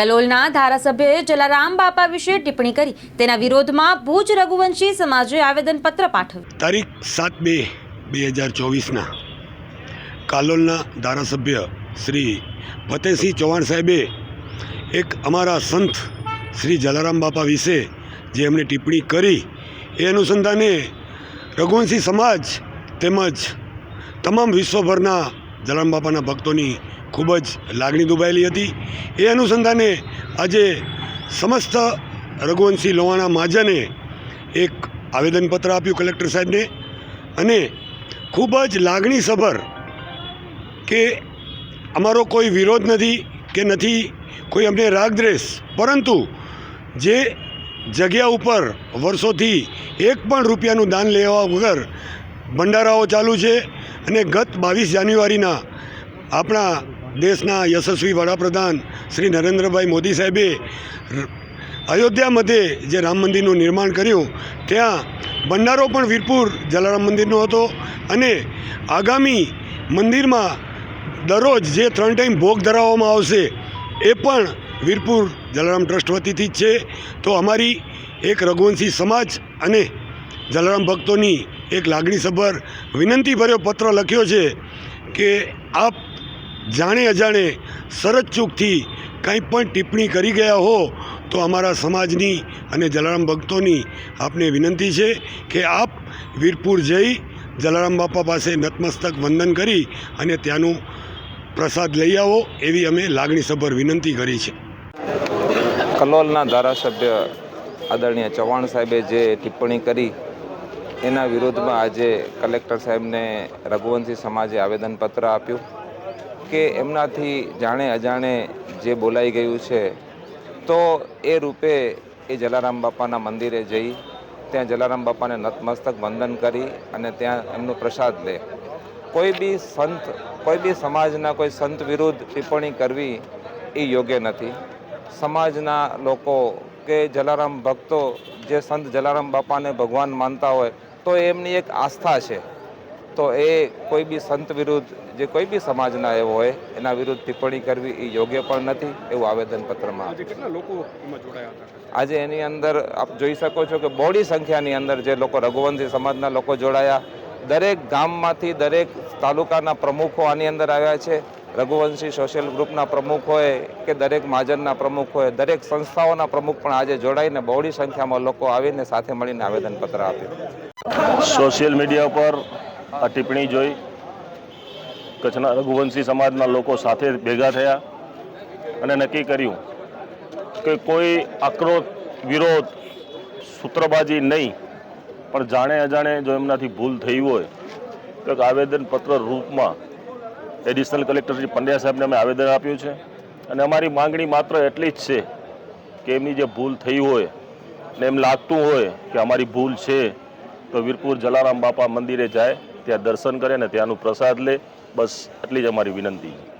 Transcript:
કલોલના ધારાસભ્યએ જલારામ બાપા વિશે ટિપ્પણી કરી. તેના વિરોધમાં ભુજ રઘુવંશી સમાજે આવેદનપત્ર પાઠવ્યું. તારીખ સાત બે બે હજાર ચોવીસના કાલોલના ધારાસભ્ય શ્રી ફતેહસિંહ ચૌહાણ સાહેબે એક અમારા સંત શ્રી જલારામ બાપા વિશે જે એમણે ટિપ્પણી કરી, એ અનુસંધાને રઘુવંશી સમાજ તેમજ તમામ વિશ્વભરના જલારામ બાપાના ભક્તોની ખૂબ જ લાગણી દુભાયેલી હતી. એ અનુસંધાને આજે સમસ્ત રઘુવંશી લોવાણા મહાજને એક આવેદનપત્ર આપ્યું કલેક્ટર સાહેબને. અને ખૂબ જ લાગણીસભર કે અમારો કોઈ વિરોધ નથી, કે નથી, કોઈ અમને રાગદ્વેષ. પરંતુ જે જગ્યા ઉપર વર્ષોથી એક પણ રૂપિયાનું દાન લેવા વગર ભંડારાઓ ચાલુ છે અને ગત બાવીસ જાન્યુઆરીના આપણા દેશના યશસ્વી વડાપ્રધાન શ્રી નરેન્દ્રભાઈ મોદી સાહેબે અયોધ્યા મધ્યે જે રામ મંદિરનું નિર્માણ કર્યું, ત્યાં ભંડારો પણ વીરપુર જલારામ મંદિરનો હતો અને આગામી મંદિરમાં દરરોજ જે ત્રણ ટાઈમ ભોગ ધરાવવામાં આવશે, એ પણ વીરપુર જલારામ ટ્રસ્ટ વતીથી જ છે. તો અમારી એક રઘુવંશી સમાજ અને જલારામ ભક્તોની એક લાગણીસભર વિનંતીભર્યો પત્ર લખ્યો છે કે આપ જાણે અજાણે ચૂકથી કંઈ પણ ટિપ્પણી કરી ગયા હો, તો અમારા સમાજની અને જલારામ ભક્તોની આપને વિનંતી છે કે આપ વીરપુર જઈ જલારામ બાપા પાસે નતમસ્તક વંદન કરી અને ત્યાંનું પ્રસાદ લઈ આવો એવી અમે લાગણીસભર વિનંતી કરી છે. કલોલના ધારાસભ્ય આદરણીય ચૌહાણ સાહેબે જે ટિપ્પણી કરી, એના વિરોધમાં આજે કલેક્ટર સાહેબને રઘુવંશી સમાજે આવેદનપત્ર આપ્યું. કે એમનાથી જાણે અજાણે જે બોલાઈ ગયું છે, તો એ રૂપે એ જલારામ બાપાના મંદિરે જઈ, ત્યાં જલારામ બાપાને નતમસ્તક વંદન કરી અને ત્યાં એમનો પ્રસાદ લે. કોઈ બી સંત, કોઈ બી સમાજના કોઈ સંત વિરુદ્ધ ટિપ્પણી કરવી એ યોગ્ય નથી. સમાજના લોકો કે જલારામ ભક્તો, જે સંત જલારામ બાપાને ભગવાન માનતા હોય, તો એમની એક આસ્થા છે. તો એ કોઈ બી સંત વિરુદ્ધ જે કોઈ બી સમાજના એવો હોય એના વિરુદ્ધ ટિપ્પણી કરવી એ યોગ્ય પણ નથી એવું આવેદનપત્રમાં આજે એની અંદર આપ જોઈ શકો છો કે બોડી સંખ્યાની અંદર જે લોકો રઘુવંશી સમાજના લોકો જોડાયા દરેક ગામમાંથી દરેક તાલુકાના પ્રમુખો આની અંદર આવ્યા છે. રઘુવંશી સોશિયલ ગ્રુપના પ્રમુખ હોય કે દરેક મહાજનના પ્રમુખ હોય દરેક સંસ્થાઓના પ્રમુખ પણ આજે જોડાઈને બહોળી સંખ્યામાં લોકો આવીને સાથે મળીને આવેદનપત્ર આપ્યું. સોશિયલ મીડિયા પર આ ટિપ્પણી જોઈ કચ્છના રઘુવંશી સમાજના લોકો સાથે ભેગા થયા અને નક્કી કર્યું કે કોઈ આક્રોશ વિરોધ, સૂત્રબાજી નહીં, પણ જાણે અજાણે જો એમનાથી ભૂલ થઈ હોય, તો એક આવેદનપત્ર રૂપમાં એડિશનલ કલેક્ટર શ્રી પંડ્યા સાહેબને અમે આવેદન આપ્યું છે. અને અમારી માંગણી માત્ર એટલી જ છે કે એમની જે ભૂલ થઈ હોય ને એમ લાગતું હોય કે અમારી ભૂલ છે, તો વીરપુર જલારામ બાપા મંદિરે જાય ત્યાં દર્શન કરે ને ત્યાંનું પ્રસાદ લે બસ એટલી જ અમારી વિનંતી.